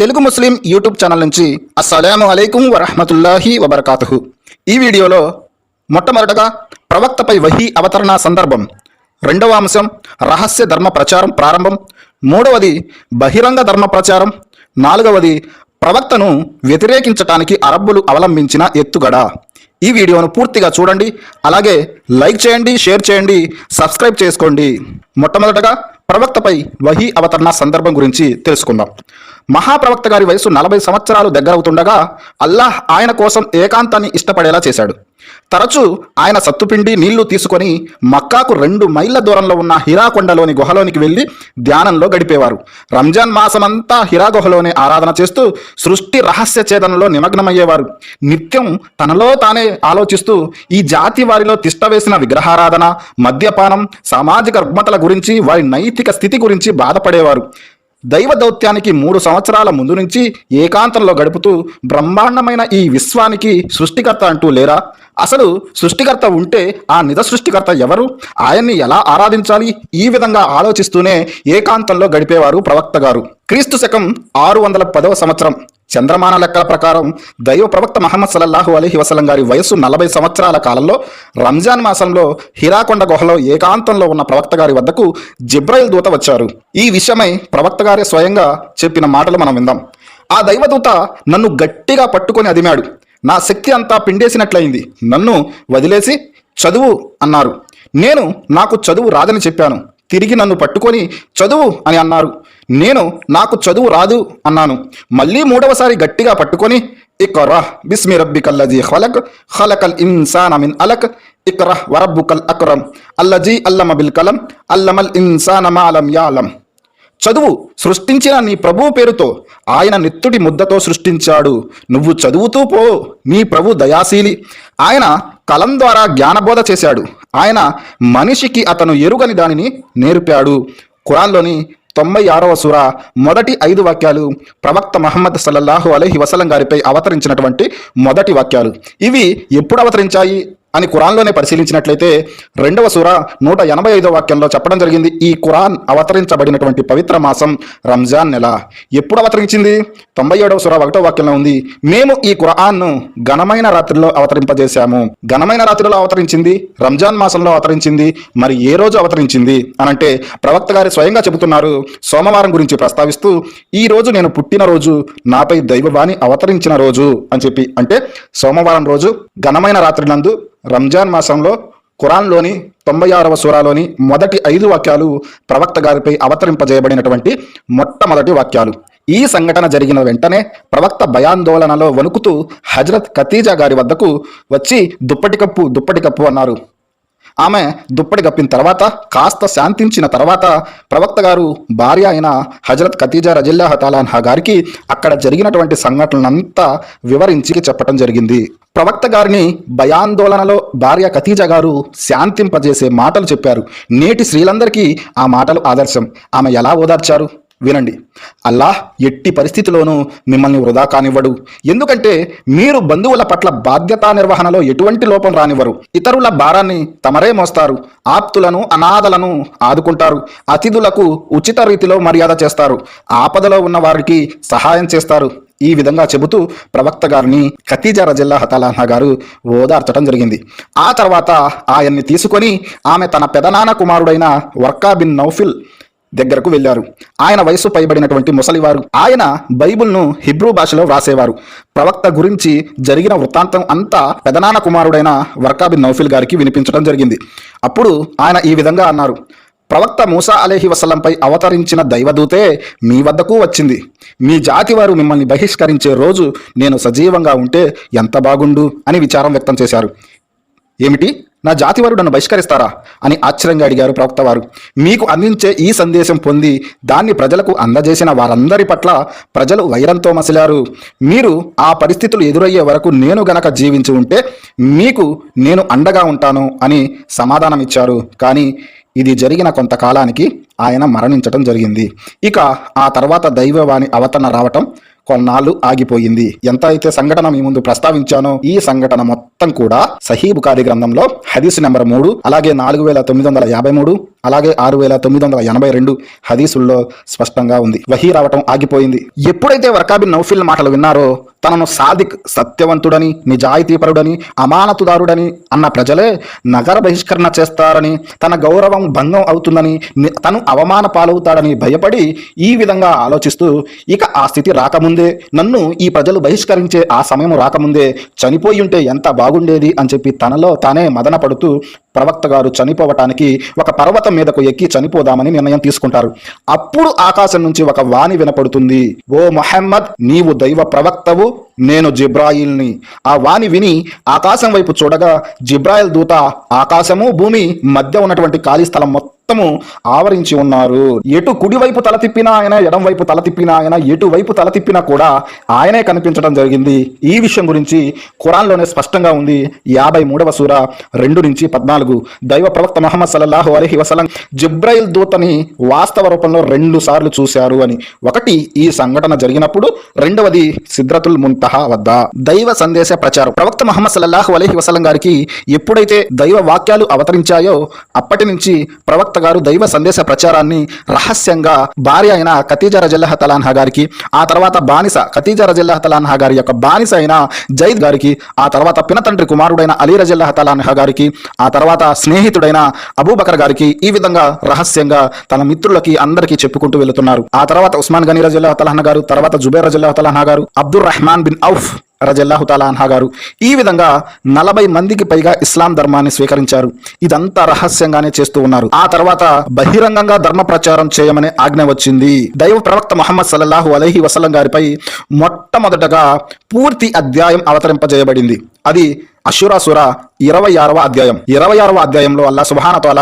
తెలుగు ముస్లిం YouTube channel నుంచి అస్సలం అలైకుం వరహమతుల్లాహి వబర్కాతుహు. ఈ వీడియోలో మొట్టమొదటగా ప్రవక్తపై వహీ అవతరణ సందర్భం రెండవ అంశం రహస్య ధర్మ ప్రచారం ప్రారంభం మూడవది బహిరంగ ధర్మ ప్రచారం నాలుగవది ప్రవక్తను వ్యతిరేకించటానికి అరబ్బులు అవలంబించిన ఎత్తుగడ. ఈ వీడియోను పూర్తిగా చూడండి అలాగే లైక్ చేయండి షేర్ చేయండి సబ్స్క్రైబ్ చేసుకోండి. మొట్టమొదటగా ప్రవక్తపై వహీ అవతరణ సందర్భం గురించి తెలుసుకుందాం. మహాప్రవక్త గారి వయసు నలభై సంవత్సరాలు దగ్గరవుతుండగా అల్లాహ్ ఆయన కోసం ఏకాంతాన్ని ఇష్టపడేలా చేశాడు. తరచూ ఆయన సత్తుపిండి నీళ్ళు తీసుకొని మక్కాకు రెండు మైళ్ళ దూరంలో ఉన్న హిరాకొండలోని గుహలోనికి వెళ్ళి ధ్యానంలో గడిపేవారు. రంజాన్ మాసమంతా హిరా గుహలోనే ఆరాధన చేస్తూ సృష్టి రహస్య ఛేదనలో నిమగ్నమయ్యేవారు. నిత్యం తనలో తానే ఆలోచిస్తూ ఈ జాతి వారిలో తిష్టవేసిన విగ్రహారాధన మద్యపానం సామాజిక రుగ్మతల గురించి వారి నైతిక స్థితి గురించి బాధపడేవారు. దైవ దౌత్యానికి మూడు సంవత్సరాల ముందు నుంచి ఏకాంతంలో గడుపుతూ బ్రహ్మాండమైన ఈ విశ్వానికి సృష్టికర్త అంటూ లేరా? అసలు సృష్టికర్త ఉంటే ఆ నిజ సృష్టికర్త ఎవరు? ఆయన్ని ఎలా ఆరాధించాలి? ఈ విధంగా ఆలోచిస్తూనే ఏకాంతంలో గడిపేవారు ప్రవక్త గారు. క్రీస్తు శకం ఆరు వందల పదవ సంవత్సరం. చంద్రమాన లెక్కల ప్రకారం దైవ ప్రవక్త మహమ్మద్ సలల్లాహు అలీహి వసలం గారి వయసు నలభై సంవత్సరాల కాలంలో రంజాన్ మాసంలో హిరాకొండ గుహలో ఏకాంతంలో ఉన్న ప్రవక్త గారి వద్దకు జిబ్రాయిల్ దూత వచ్చారు. ఈ విషయమై ప్రవక్త గారే స్వయంగా చెప్పిన మాటలు మనం విందాం. ఆ దైవదూత నన్ను గట్టిగా పట్టుకొని అదిమాడు. నా శక్తి అంతా పిండేసినట్లయింది. నన్ను వదిలేసి చదువు అన్నారు. నేను నాకు చదువు రాదని చెప్పాను. తిరిగి నన్ను పట్టుకొని చదువు అని అన్నారు. నేను నాకు చదువు రాదు అన్నాను. మళ్ళీ మూడవసారి గట్టిగా పట్టుకొని ఇక్రా బిస్మి రబ్బి కల్లజీ ఖలక్ ఖలకల్ ఇన్సాన్ అమిన్ అలక్ ఇక్రా వరబ్బుకల్ అక్రమ్ అల్లజీ అల్లమ బిల్ కలం అల్లమల్ ఇన్సాన్ మాలం యాలం. చదువు సృష్టించిన నీ ప్రభువు పేరుతో ఆయన నెత్తుటి ముద్దతో సృష్టించాడు. నువ్వు చదువుతూ పో నీ ప్రభు దయాశీలి. ఆయన కలం ద్వారా జ్ఞానబోధ చేశాడు. ఆయన మనిషికి అతను ఎరుగని దానిని నేర్పాడు. ఖురాన్లోని తొంభై ఆరవ సుర మొదటి ఐదు వాక్యాలు ప్రవక్త మహమ్మద్ సల్లల్లాహు అలహి వసలం గారిపై అవతరించినటువంటి మొదటి వాక్యాలు. ఇవి ఎప్పుడు అవతరించాయి? అని ఖురాన్లోనే పరిశీలించినట్లయితే రెండవ సూర నూట ఎనభై ఐదో వాక్యంలో చెప్పడం జరిగింది. ఈ ఖురాన్ అవతరించబడినటువంటి పవిత్ర మాసం రంజాన్ నెల. ఎప్పుడు అవతరించింది? తొంభై ఏడవ సూర ఒకటో వాక్యంలో ఉంది. మేము ఈ ఖురాన్ను ఘనమైన రాత్రిలో అవతరింపజేశాము. ఘనమైన రాత్రిలో అవతరించింది? రంజాన్ మాసంలో అవతరించింది. మరి ఏ రోజు అవతరించింది? అనంటే ప్రవక్త గారి స్వయంగా చెబుతున్నారు. సోమవారం గురించి ప్రస్తావిస్తూ ఈ రోజు నేను పుట్టిన రోజు నాపై దైవవాణి అవతరించిన రోజు అని చెప్పి. అంటే సోమవారం రోజు ఘనమైన రాత్రి నందు రంజాన్ మాసంలో ఖురాన్లోని తొంభై ఆరవ సూరాలోని మొదటి ఐదు వాక్యాలు ప్రవక్త గారిపై అవతరింపజేయబడినటువంటి మొట్టమొదటి వాక్యాలు. ఈ సంఘటన జరిగిన వెంటనే ప్రవక్త భయాందోళనలో వణుకుతూ హజరత్ ఖతీజా గారి వద్దకు వచ్చి దుప్పటి కప్పు దుప్పటి కప్పు అన్నారు. ఆమె దుప్పటి కప్పిన తర్వాత కాస్త శాంతించిన తర్వాత ప్రవక్త గారు భార్య అయిన హజరత్ ఖతీజా రజిల్లాహ తాలాన్హా గారికి అక్కడ జరిగినటువంటి సంఘటనలంతా వివరించి చెప్పటం జరిగింది. ప్రవక్త గారిని భయాందోళనలో భార్య ఖతీజా గారు శాంతింపజేసే మాటలు చెప్పారు. నేటి స్త్రీలందరికీ ఆ మాటలు ఆదర్శం. ఆమె ఎలా ఓదార్చారు? వినండి. అల్లాహ్ ఎట్టి పరిస్థితిలోనూ మిమ్మల్ని వృధా కానివ్వడు. ఎందుకంటే మీరు బంధువుల పట్ల బాధ్యతా నిర్వహణలో ఎటువంటి లోపం రానివ్వరు. ఇతరుల భారాన్ని తమరే మోస్తారు. ఆప్తులను అనాథలను ఆదుకుంటారు. అతిథులకు ఉచిత రీతిలో మర్యాద చేస్తారు. ఆపదలో ఉన్న వారికి సహాయం చేస్తారు. ఈ విధంగా చెబుతూ ప్రవక్త గారిని ఖతీజార జిల్లా హతాలాహా గారు ఓదార్చడం జరిగింది. ఆ తర్వాత ఆయన్ని తీసుకొని ఆమె తన పెదనాన్న కుమారుడైన వర్కా బిన్ నౌఫిల్ దగ్గరకు వెళ్ళారు. ఆయన వయసు పైబడినటువంటి ముసలివారు. ఆయన బైబిల్ను హిబ్రూ భాషలో వ్రాసేవారు. ప్రవక్త గురించి జరిగిన వృత్తాంతం అంతా పెదనాన్న కుమారుడైన వర్కాబిన్ నౌఫిల్ గారికి వినిపించడం జరిగింది. అప్పుడు ఆయన ఈ విధంగా అన్నారు. ప్రవక్త మూసా అలేహి వసలంపై అవతరించిన దైవదూతే మీ వద్దకు వచ్చింది. మీ జాతి వారు మిమ్మల్ని బహిష్కరించే రోజు నేను సజీవంగా ఉంటే ఎంత బాగుండు అని విచారం వ్యక్తం చేశారు. ఏమిటి? నా జాతివారు నన్ను బహిష్కరిస్తారా? అని ఆశ్చర్యంగా అడిగారు ప్రవక్త వారు. మీకు అందించే ఈ సందేశం పొంది దాన్ని ప్రజలకు అందజేసిన వారందరి పట్ల ప్రజలు వైరంతో మసిలారు. మీరు ఆ పరిస్థితులు ఎదురయ్యే వరకు నేను గనక జీవించి ఉంటే మీకు నేను అండగా ఉంటాను అని సమాధానం ఇచ్చారు. కానీ ఇది జరిగిన కొంతకాలానికి ఆయన మరణించటం జరిగింది. ఇక ఆ తర్వాత దైవవాణి అవతరణ రావటం కొన్నాళ్ళు ఆగిపోయింది. ఎంత అయితే సంఘటన మీ ముందు ప్రస్తావించానో ఈ సంఘటన మొత్తం మొత్తం కూడా సహీ బుకారి గ్రంథంలో హదీసు నెంబర్ మూడు అలాగే నాలుగు వేల తొమ్మిది వందల యాభై మూడు అలాగే ఆరు వేల తొమ్మిది వందల ఎనభై రెండు హదీసుల్లో స్పష్టంగా ఉంది. వహీ రావటం ఆగిపోయింది. ఎప్పుడైతే వర్కాబిన్ నౌఫిల్ మాటలు విన్నారో తనను సాదిక్ సత్యవంతుడని నిజాయితీపరుడని అమానతుదారుడని అన్న ప్రజలే నగర బహిష్కరణ చేస్తారని తన గౌరవం భంగం అవుతుందని తను అవమాన పాలవుతాడని భయపడి ఈ విధంగా ఆలోచిస్తూ ఇక ఆ స్థితి రాకముందే నన్ను ఈ ప్రజలు బహిష్కరించే ఆ సమయం రాకముందే చనిపోయి ఉంటే ఎంత బాగుండేది అని చెప్పి తనలో తానే మదన పడుతూ ప్రవక్త గారు చనిపోవటానికి ఒక పర్వతం మీదకు ఎక్కి చనిపోదామని నిర్ణయం తీసుకుంటారు. అప్పుడు ఆకాశం నుంచి ఒక వాణి వినపడుతుంది. ఓ మొహమ్మద్ నీవు దైవ ప్రవక్తవు నేను జిబ్రాయిల్ని. ఆ వాణి విని ఆకాశం వైపు చూడగా జిబ్రాయిల్ దూత ఆకాశము భూమి మధ్య ఉన్నటువంటి ఖాళీ స్థలం మొత్తము ఆవరించి ఉన్నారు. ఎటు కుడివైపు తల తిప్పినా ఆయన ఎడం వైపు తల తిప్పినా ఆయన ఎటువైపు తల తిప్పినా కూడా ఆయనే కనిపించడం జరిగింది. ఈ విషయం గురించి ఖురాన్లోనే స్పష్టంగా ఉంది. యాభై మూడవ సూర రెండు నుంచి పద్నాలుగు దైవ ప్రవక్త మహమ్మద్ సల్లాహు అలహి వసలం జిబ్రాయిల్ దూతని వాస్తవ రూపంలో రెండు సార్లు చూశారు అని. ఒకటి ఈ సంఘటన జరిగినప్పుడు రెండవది సిద్రతుల్ ముంతహా వద్ద. దైవ సందేశ ప్రచారం. ప్రవక్త మహమ్మద్ సల్లాహు అలహి వసలం గారికి ఎప్పుడైతే దైవ వాక్యాలు అవతరించాయో అప్పటి నుంచి ప్రవక్త గారు దైవ సందేశ ప్రచారాన్ని రహస్యంగా భార్య అయిన ఖతీజా రజల్లాహ తలాన్హా గారికి ఆ తర్వాత బానిస ఖతీజా రజల్లాహ తలాన్హా గారి యొక్క బానిస అయిన జైద్ గారికి ఆ తర్వాత పినతండ్రి కుమారుడైన అలీ రజల్లాహ తలాన్హా గారికి ఆ తర్వాత స్నేహితుడైన అబూబకర్ గారికి ఈ విధంగా రహస్యంగా తన మిత్రులకి అందరికీ చెప్పుకుంటూ వెళుతున్నారు. ఆ తర్వాత ఉస్మాన్ గనీ రజల్లా తలాన్హా గారు తర్వాత జుబేర్ రజల్లా తలాన్హా గారు అబ్దుర్ రహమాన్ బిన్ ఔఫ్ రజల్లాహు గారు ఈ విధంగా నలభై మందికి పైగా ఇస్లాం ధర్మాన్ని స్వీకరించారు. ఇదంతా రహస్యంగానే చేస్తూ ఉన్నారు. ఆ తర్వాత బహిరంగంగా ధర్మ ప్రచారం చేయమనే ఆజ్ఞ వచ్చింది. దైవ ప్రవక్త మొహమ్మద్ సల్లల్లాహు అలహి వసలం గారిపై మొట్టమొదటగా పూర్తి అధ్యాయం అవతరింపజేయబడింది. అది అషురాసుర ఇరవై ఆరవ అధ్యాయం. ఇరవై ఆరవ అధ్యాయంలో అల్లా సుభానతోల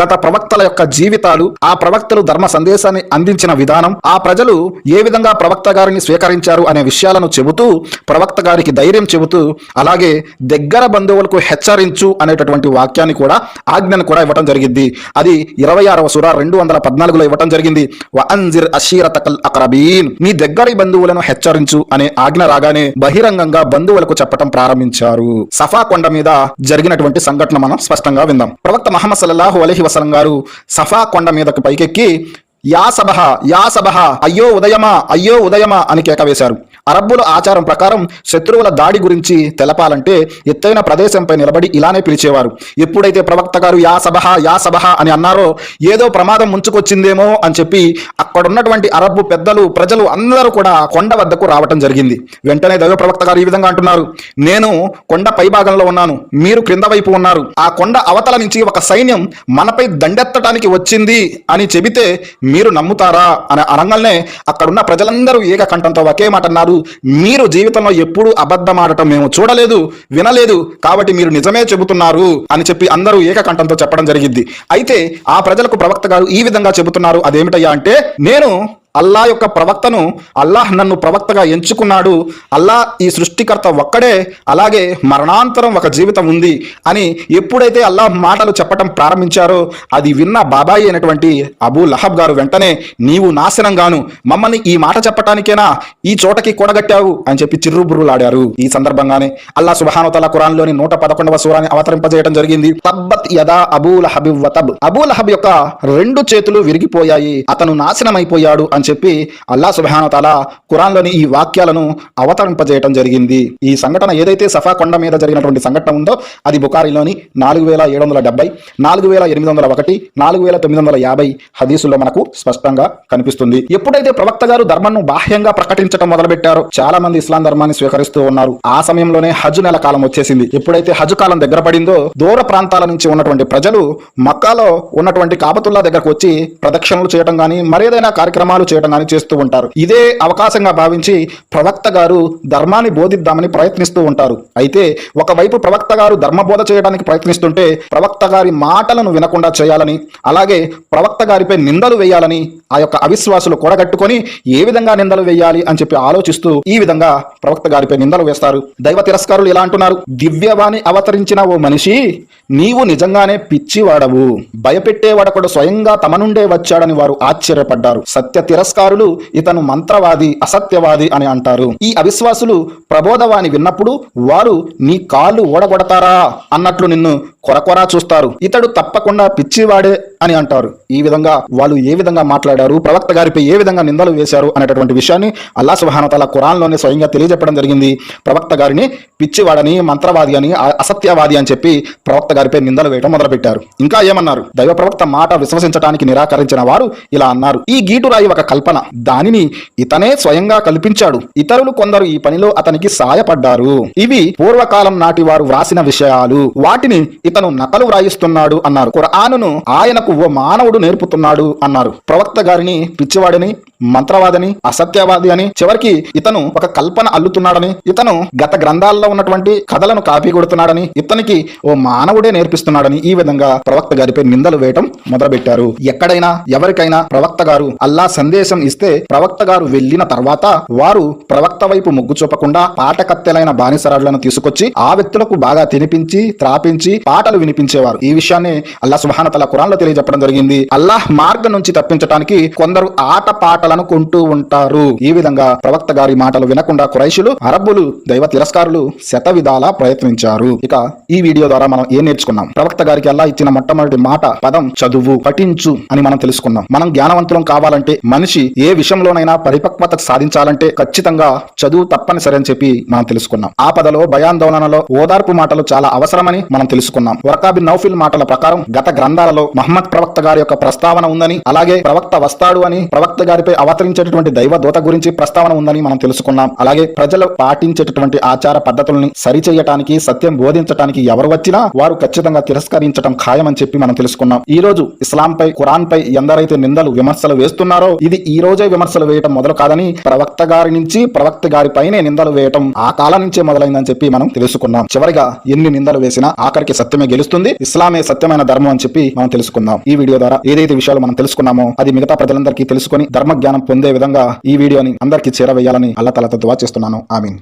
గత ప్రవక్తల యొక్క జీవితాలు ఆ ప్రవక్తలు ధర్మ సందేశాన్ని అందించిన విధానం ఆ ప్రజలు ఏ విధంగా ప్రవక్త గారిని స్వీకరించారు అనే విషయాలను చెబుతూ ప్రవక్త గారికి ధైర్యం చెబుతూ అలాగే దగ్గర బంధువులకు హెచ్చరించు అనేటటువంటి వాక్యాన్ని కూడా ఆజ్ఞను కూడా ఇవ్వటం జరిగింది. అది ఇరవై ఆరవ సుర రెండు వందల పద్నాలుగులో ఇవ్వటం జరిగింది. వఅన్జిర్ అషీరతకల్ అక్రబీన్. మీ దగ్గరి బంధువులను హెచ్చరించు అనే ఆజ్ఞ రాగానే బహిరంగంగా బంధువులకు చెప్పటం ప్రారంభించారు. సఫా కొండ మీద జరిగినటువంటి సంఘటన మనం స్పష్టంగా విందాం. ప్రవక్త మహమ్మద్ సల్లాహు అలహి వసలం గారు సఫా కొండ మీదకు పైకెక్కి యా సబహ యా సబహ అయ్యో ఉదయమా అయ్యో ఉదయమా అని కేక వేశారు. అరబ్బుల ఆచారం ప్రకారం శత్రువుల దాడి గురించి తెలపాలంటే ఎత్తైన ప్రదేశంపై నిలబడి ఇలానే పిలిచేవారు. ఎప్పుడైతే ప్రవక్త గారు యా సభ యా సభ అని అన్నారో ఏదో ప్రమాదం ముంచుకొచ్చిందేమో అని చెప్పి అక్కడున్నటువంటి అరబ్బు పెద్దలు ప్రజలు అందరూ కూడా కొండ వద్దకు రావటం జరిగింది. వెంటనే దైవ ప్రవక్త గారు ఈ విధంగా అంటున్నారు. నేను కొండ పైభాగంలో ఉన్నాను. మీరు క్రింద వైపు ఉన్నారు. ఆ కొండ అవతల నుంచి ఒక సైన్యం మనపై దండెత్తటానికి వచ్చింది అని చెబితే మీరు నమ్ముతారా? అని అనగానే అక్కడున్న ప్రజలందరూ ఏకకంఠంతో ఒకే మాట అన్నారు మీరు జీవితంలో ఎప్పుడూ అబద్ధమాడటం మేము చూడలేదు వినలేదు కాబట్టి మీరు నిజమే చెబుతున్నారు అని చెప్పి అందరూ ఏకకంఠంతో చెప్పడం జరిగింది. అయితే ఆ ప్రజలకు ప్రవక్త గారు ఈ విధంగా చెబుతున్నారు అదేమిటయ్యా అంటే నేను అల్లా యొక్క ప్రవక్తను అల్లాహ్ నన్ను ప్రవక్తగా ఎంచుకున్నాడు. అల్లా ఈ సృష్టికర్త ఒక్కడే అలాగే మరణాంతరం ఒక జీవితం ఉంది అని ఎప్పుడైతే అల్లాహ్ మాటలు చెప్పటం ప్రారంభించారో అది విన్న బాబాయి అయినటువంటి అబూ లహబ్ గారు వెంటనే నీవు నాశనంగాను మమ్మల్ని ఈ మాట చెప్పటానికేనా? ఈ చోటకి కూడగట్టావు అని చెప్పి చిర్రుబుర్రులాడారు. ఈ సందర్భంగానే అల్లా సుబహానుతల కురాన్లోని నూట పదకొండవ సూరాన్ని అవతరింపజేయడం జరిగింది. తబ్బత్ యదా అబూ లహబి వతబ్. అబూ లహబ్ యొక్క రెండు చేతులు విరిగిపోయాయి. అతను నాశనమైపోయాడు అని చెప్పి అల్లా సుబహానుతల ఖురాన్లోని ఈ వాక్యాలను అవతరింపజేయటం జరిగింది. ఈ సంఘటన ఏదైతే సఫా కొండ మీద జరిగినటువంటి సంఘటన ఉందో అది బుకారిలోని నాలుగు వేల ఏడు వందల డెబ్బై నాలుగు వేల ఎనిమిది వందల ఒకటి నాలుగు వేల తొమ్మిది వందల యాభై హదీసుల్లో మనకు స్పష్టంగా కనిపిస్తుంది. ఎప్పుడైతే ప్రవక్త గారు ధర్మాన్ని బాహ్యంగా ప్రకటించడం మొదలుపెట్టారో చాలా మంది ఇస్లాం ధర్మాన్ని స్వీకరిస్తూ ఉన్నారు. ఆ సమయంలోనే హజ్ నెల కాలం వచ్చేసింది. ఎప్పుడైతే హజ్ కాలం దగ్గర పడిందో దూర ప్రాంతాల నుంచి ఉన్నటువంటి ప్రజలు మక్కాలో ఉన్నటువంటి కాబతుల్లా దగ్గరకు వచ్చి ప్రదక్షిణలు చేయడం కానీ మరేదైనా కార్యక్రమాలు చేయడం కానీ చేస్తూ ఉంటారు. ఇదే అవకాశంగా భావించి ప్రవక్త గారు ధర్మాన్ని బోధిద్దామని ప్రయత్నిస్తూ ఉంటారు. అయితే ఒకవైపు ప్రవక్త గారు ధర్మబోధ చేయడానికి ప్రయత్నిస్తుంటే ప్రవక్త గారి మాటలను వినకుండా చేయాలని అలాగే ప్రవక్త గారిపై నిందలు వేయాలని ఆ యొక్క అవిశ్వాసులు కూడగట్టుకొని ఏ విధంగా నిందలు వేయాలి అని చెప్పి ఆలోచిస్తూ ఈ విధంగా ప్రవక్త గారిపై నిందలు వేస్తారు. దైవ తిరస్కారులు ఇలా అంటున్నారు. దివ్యవాణి అవతరించిన ఓ మనిషి నీవు నిజంగానే పిచ్చివాడవు. భయపెట్టేవాడొకడు స్వయంగా తమ నుండే వచ్చాడని వారు ఆశ్చర్యపడ్డారు. సత్య తిరస్కారులు ఇతను మంత్రవాది అసత్యవాది అని అంటారు. ఈ అవిశ్వాసులు ప్రబోధవాణి విన్నప్పుడు వారు నీ కాళ్ళు ఓడగొడతారా అన్నట్లు నిన్ను కొరకొరా చూస్తారు. ఇతడు తప్పకుండా పిచ్చివాడే అని అంటారు. ఈ విధంగా వాళ్ళు ఏ విధంగా మాట్లాడారు? ప్రవక్త గారిపై ఏ విధంగా నిందలు వేశారు అనేటటువంటి విషయాన్ని అల్లా సుహానతల ఖురాన్లోనే స్వయంగా తెలియజెప్పడం జరిగింది. ప్రవక్త గారిని పిచ్చివాడని మంత్రవాది అని అసత్యవాది అని చెప్పి ప్రవక్త గారిపై నిందలు వేయడం మొదలుపెట్టారు. ఇంకా ఏమన్నారు? దైవ ప్రవక్త మాట విశ్వసించడానికి నిరాకరించిన వారు ఇలా అన్నారు. ఈ గీటురాయి ఒక కల్పన. దానిని ఇతనే స్వయంగా కల్పించాడు. ఇతరులు కొందరు ఈ పనిలో అతనికి సాయపడ్డారు. ఇవి పూర్వకాలం నాటి వారు వ్రాసిన విషయాలు. వాటిని ఇతను నకలు వ్రాయిస్తున్నాడు అన్నారు. ఖురానును ఆయనకు ఓ మానవుడు నేర్పుతున్నాడు అన్నారు. ప్రవక్త గారిని పిచ్చివాడిని మంత్రవాదని అసత్యవాది అని చివరికి ఇతను ఒక కల్పన అల్లుతున్నాడని ఇతను గత గ్రంథాల్లో ఉన్నటువంటి కథలను కాపీ కొడుతున్నాడని ఇతనికి ఓ మానవుడే నేర్పిస్తున్నాడని ఈ విధంగా ప్రవక్త గారిపై నిందలు వేయటం మొదలుపెట్టారు. ఎక్కడైనా ఎవరికైనా ప్రవక్త గారు అల్లా సందేశం ఇస్తే ప్రవక్త గారు వెళ్ళిన తర్వాత వారు ప్రవక్త వైపు మొగ్గు చూపకుండా పాటకత్తెలైన బానిసరాళ్ళను తీసుకొచ్చి ఆ వ్యక్తులకు బాగా తినిపించి త్రాపించి పాటలు వినిపించేవారు. ఈ విషయాన్ని అల్లా సుహానతల ఖురాన్లో తెలియజెప్పడం జరిగింది. అల్లాహ్ మార్గం నుంచి తప్పించడానికి కొందరు ఆట పాటలు పాటలను కొంటూ ఉంటారు. ఈ విధంగా ప్రవక్త గారి మాటలు వినకుండా కురైషులు అరబ్బులు దైవ తిరస్కారులు శత విధాలా ప్రయత్నించారు. ఇక ఈ వీడియో ద్వారా మనం ఏం నేర్చుకున్నాం? ప్రవక్త గారికి అల్లా ఇచ్చిన మొట్టమొదటి మాట పదం చదువు పఠించు అని మనం తెలుసుకున్నాం. మనం జ్ఞానవంతులం కావాలంటే మనిషి ఏ విషయంలోనైనా పరిపక్వత సాధించాలంటే ఖచ్చితంగా చదువు తప్పనిసరి అని చెప్పి మనం తెలుసుకున్నాం. ఆ పదలో భయాందోళనలో ఓదార్పు మాటలు చాలా అవసరమని మనం తెలుసుకున్నాం. వర్కాబిన్ నౌఫిల్ మాటల ప్రకారం గత గ్రంథాలలో మహమ్మద్ ప్రవక్త గారి యొక్క ప్రస్తావన ఉందని అలాగే ప్రవక్త వస్తాడు అని ప్రవక్త గారిపై అవతరించేటటువంటి దైవ దూత గురించి ప్రస్తావన ఉందని మనం తెలుసుకున్నాం. అలాగే ప్రజలు పాటించేటటువంటి ఆచార పద్ధతుల్ని సరిచేయటానికి సత్యం బోధించటానికి ఎవరు వచ్చినా వారు ఖచ్చితంగా తిరస్కరించడం ఖాయమని చెప్పి మనం తెలుసుకున్నాం. ఈ రోజు ఇస్లాం పై ఖురాన్ పై ఎందరైతే నిందలు విమర్శలు వేస్తున్నారో ఇది ఈ రోజే విమర్శలు వేయటం మొదలు కాదని ప్రవక్త గారి నుంచి ప్రవక్త గారి పైనే నిందలు వేయటం ఆ కాలం నుంచే మొదలైందని చెప్పి మనం తెలుసుకున్నాం. చివరిగా ఎన్ని నిందలు వేసినా ఆఖరికి సత్యమే గెలుస్తుంది ఇస్లామే సత్యమైన ధర్మం అని చెప్పి మనం తెలుసుకుందాం ఈ వీడియో ద్వారా ఏదైతే విషయాలు మనం తెలుసుకున్నామో అది మిగతా ప్రజలందరికీ తెలుసుకొని ధర్మ జ్ఞానం పొందే విధంగా ఈ వీడియోని అందరికీ చేరవేయాలని అల్లతలతో దువా చేస్తున్నాను. ఆమీన్.